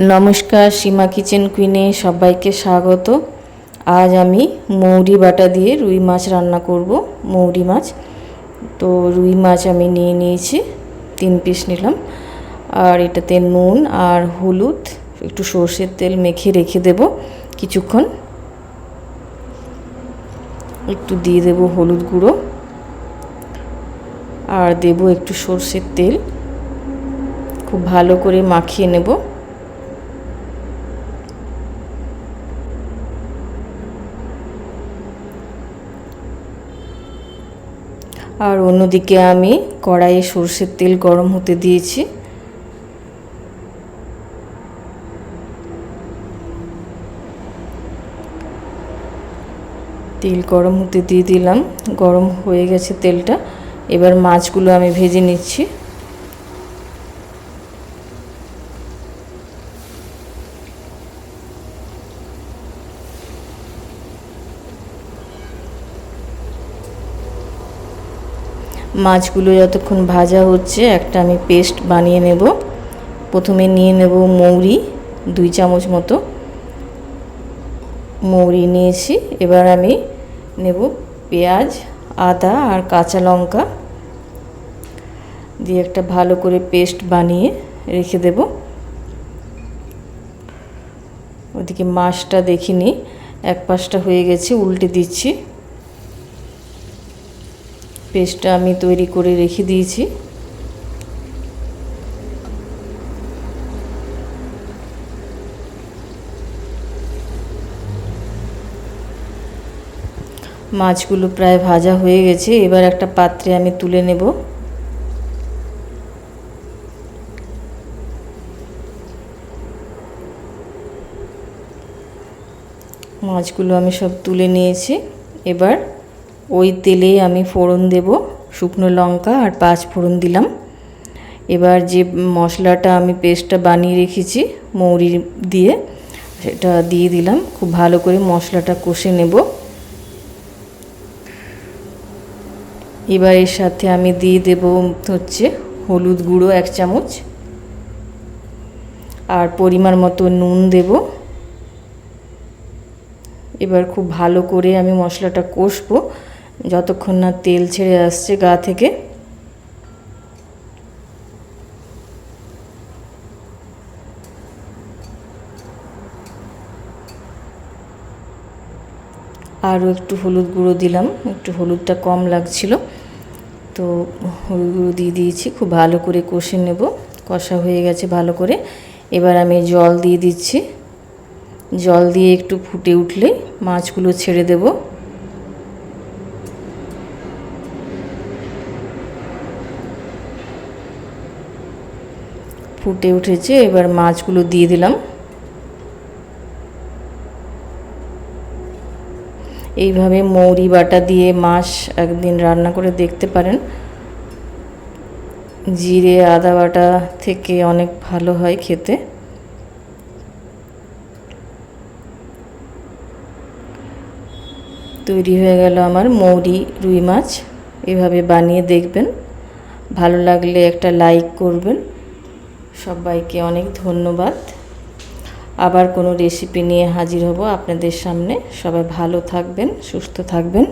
নমস্কার, সীমা কিচেন কুইনে সবাইকে স্বাগত। আজ আমি মৌরি বাটা দিয়ে রুই মাছ রান্না করব, মৌরি মাছ। তো রুই মাছ আমি নিয়ে নিয়েছি, তিন পিস নিলাম। আর এটাতে নুন আর হলুদ, একটু সর্ষের তেল মেখে রেখে দেব কিছুক্ষণ। একটু দিয়ে দেব হলুদ গুঁড়ো। আর দেব একটু সর্ষের তেল। খুব ভালো করে মাখিয়ে নেব। আর অন্যদিকে আমি কড়াইয়ে সর্ষের তেল গরম হতে দিয়েছি। তেল গরম হতে দিয়ে দিলাম। গরম হয়ে গেছে তেলটা। এবার মাছগুলো আমি ভেজে নিচ্ছি। মাছগুলো যতক্ষণ ভাজা হচ্ছে, একটা আমি পেস্ট বানিয়ে নেব। প্রথমে নিয়ে নেব মৌরি, দুই চামচ মতো। মৌরি নিয়েছি, এবার আমি নেব পেঁয়াজ, আদা আর কাঁচা লঙ্কা। দিয়ে একটা ভালো করে পেস্ট বানিয়ে রেখে দেব। ওদিকে মাছটা দেখিনি, এক পাশটা হয়ে গেছে, উল্টে দিচ্ছি। পেস্টটা আমি তৈরি করে রেখে দিয়েছি। মাছগুলো প্রায় ভাজা হয়ে গেছে, এবার একটা পাত্রে আমি তুলে নেব। মাছগুলো আমি সব তুলে নিয়েছি, এবার ওই তেলে আমি ফোড়ন দেব, শুকনো লঙ্কা আর পাঁচ ফোড়ন দিলাম। এবার যে মশলাটা আমি পেস্টটা বানিয়ে রেখেছি মৌরি দিয়ে, সেটা দিয়ে দিলাম। খুব ভালো করে মশলাটা কষে নেব। এবার এর সাথে আমি দিয়ে দেব হচ্ছে হলুদ গুঁড়ো এক চামচ। আর পরিমাণ মতো নুন দেব। এবার খুব ভালো করে আমি মশলাটা কষবো। যতক্ষণ না তেল ছেড়ে আসছে গা থেকে। আরও একটু হলুদ গুঁড়ো দিলাম, একটু হলুদটা কম লাগছিল। তো হলুদ গুঁড়ো দিয়ে দিয়েছি, খুব ভালো করে কষে নেব। কষা হয়ে গেছে ভালো করে। এবার আমি জল দিয়ে দিচ্ছি। জল দিয়ে একটু ফুটে উঠলে মাছগুলো ছেড়ে দেব। ফুটে উঠেছে, এবার মাছগুলো দিয়ে দিলাম। এইভাবে মৌরি বাটা দিয়ে মাছ একদিন রান্না করে দেখতে পারেন। জিরে, আদা বাটা থেকে অনেক ভালো হয় খেতে। তৈরি হয়ে গেল আমার মৌরি রুই মাছ। এভাবে বানিয়ে দেখবেন। ভালো লাগলে একটা লাইক করবেন। সবাইকে অনেক ধন্যবাদ। আবার কোনো রেসিপি নিয়ে হাজির হব আপনাদের সামনে। সবাই ভালো থাকবেন, সুস্থ থাকবেন।